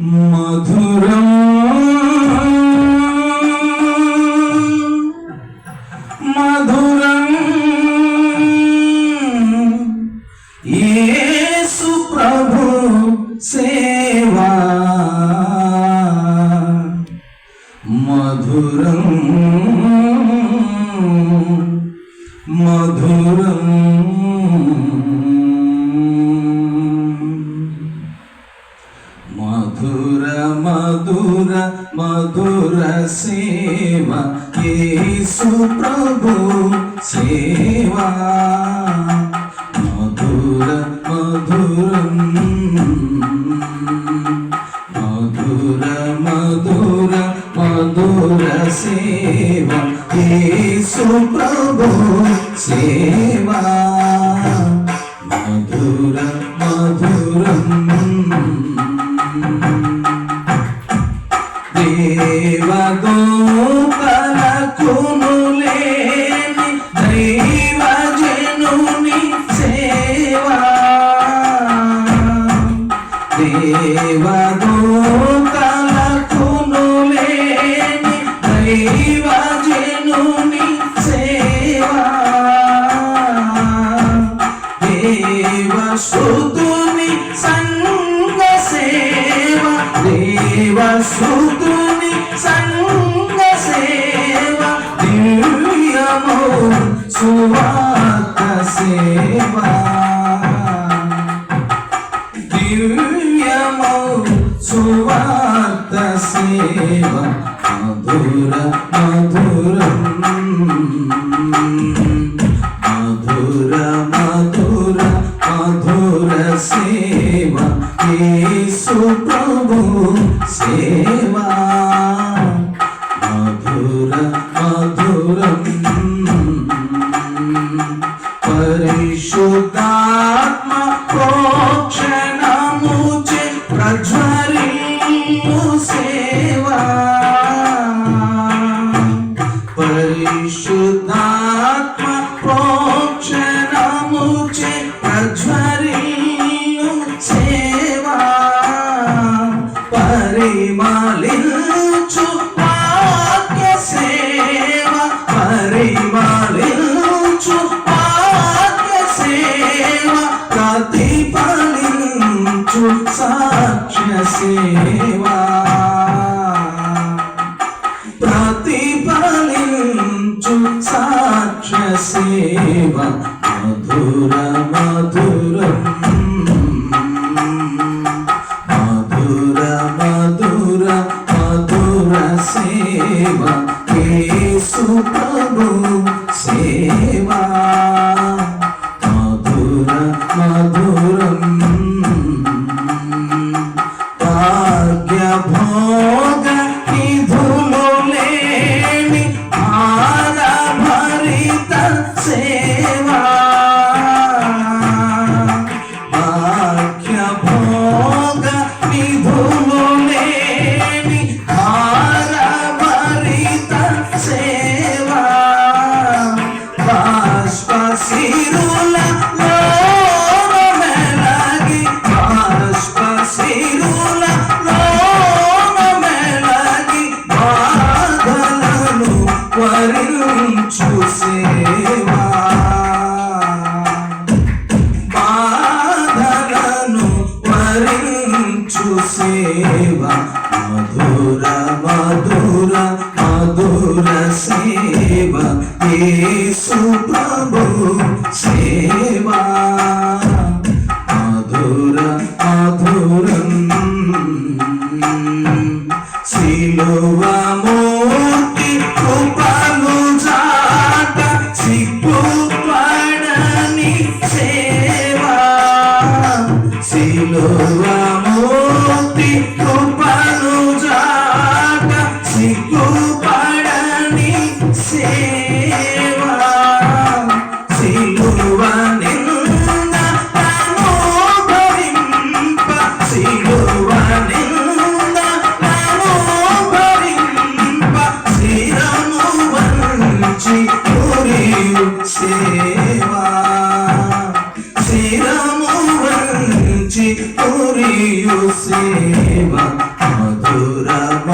మధురం. మధురం. యేసు ప్రభు సే సేవా. మధుర మధురం. మధుర మధుర మధుర సేవ. యేసు ప్రభు సేవా. మధుర మధురం. సువార్త సేవ మధుర మధురం మధుర మధుర మధుర సేవ యేసు ప్రభు సేవా మధుర మధురం పరిశుద్ధాత్మ ప్రోక్షణముచే ప్రతిఫలించు సాక్ష్య సేవ మధుర మధురం. మధుర మధుర మధుర సేవ. యేసు ప్రభు సేవా. సేవ మధుర మధుర మధుర సేవ. యేసు ప్రభు సేవ yeah. మధుర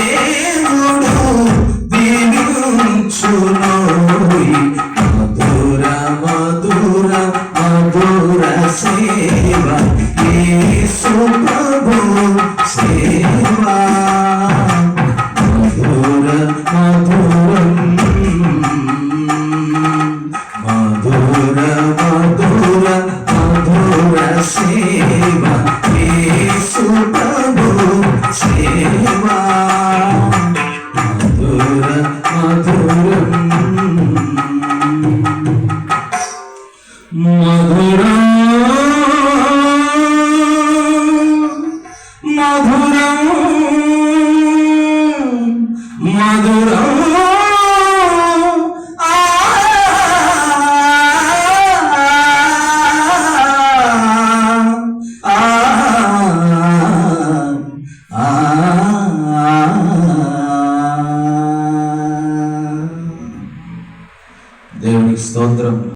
Yeah.